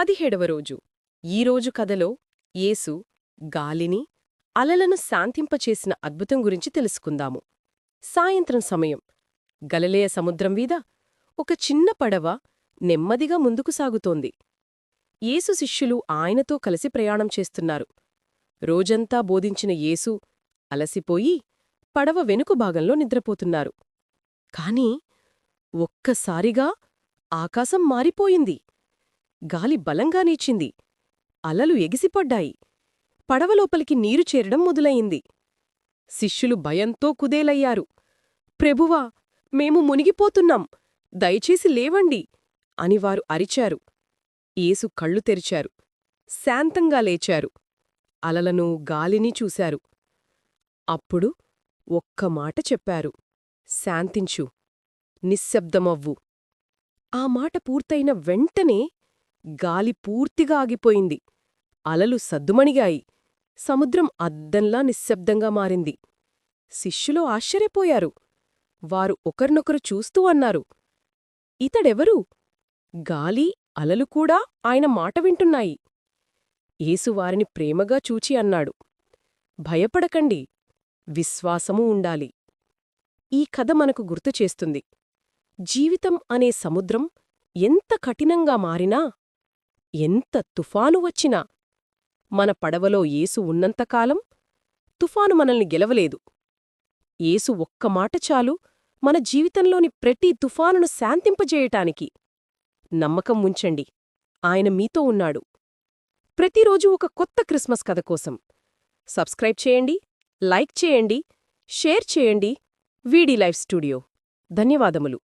పదిహేడవ రోజు. ఈరోజు కథలో యేసు గాలిని అలలను శాంతింపచేసిన అద్భుతం గురించి తెలుసుకుందాము. సాయంత్రం సమయం. గలలేయ సముద్రం మీద ఒక చిన్న పడవ నెమ్మదిగా ముందుకు సాగుతోంది. యేసు శిష్యులు ఆయనతో కలిసి ప్రయాణం చేస్తున్నారు. రోజంతా బోధించిన యేసు అలసిపోయి పడవ వెనుక భాగంలో నిద్రపోతున్నారు. కాని ఒక్కసారిగా ఆకాశం మారిపోయింది. గాలి బలంగా నీచింది అలలు ఎగిసిపడ్డాయి. పడవలోపలికి నీరు చేరడం మొదలయింది శిష్యులు భయంతో కుదేలయ్యారు. ప్రభువా మేము మునిగిపోతున్నాం. దయచేసి లేవండి అని వారు అరిచారు. ఏసు కళ్ళు తెరిచారు. శాంతంగా లేచారు. అలలను గాలిని చూశారు. అప్పుడు ఒక్క మాట చెప్పారు. శాంతించు. నిశ్శబ్దమవ్వు. ఆ మాట పూర్తయిన వెంటనే గాలి పూర్తిగా ఆగిపోయింది. అలలు సద్దుమణిగాయి. సముద్రం అద్దంలా నిశ్శబ్దంగా మారింది. శిష్యులు ఆశ్చర్యపోయారు. వారు ఒకరినొకరు చూస్తూ అన్నారు. ఇతడెవరు? గాలి అలలు కూడా ఆయన మాట వింటున్నాయి. ఏసువారిని ప్రేమగా చూచి అన్నాడు. భయపడకండి. విశ్వాసమూ ఉండాలి. ఈ కథ మనకు గుర్తుచేస్తుంది జీవితం అనే సముద్రం ఎంత కఠినంగా మారినా ఎంత తుఫాను వచ్చినా మన పడవలో ఏసు ఉన్నంతకాలం తుఫాను మనల్ని గెలవలేదు. ఏసు ఒక్క మాట చాలు మన జీవితంలోని ప్రతి తుఫానును శాంతింపజేయటానికి నమ్మకం ఉంచండి. ఆయన మీతో ఉన్నాడు. ప్రతిరోజు ఒక కొత్త క్రిస్మస్ కథ కోసం సబ్స్క్రైబ్ చేయండి లైక్ చేయండి షేర్ చేయండి. VD life studio. ధన్యవాదములు.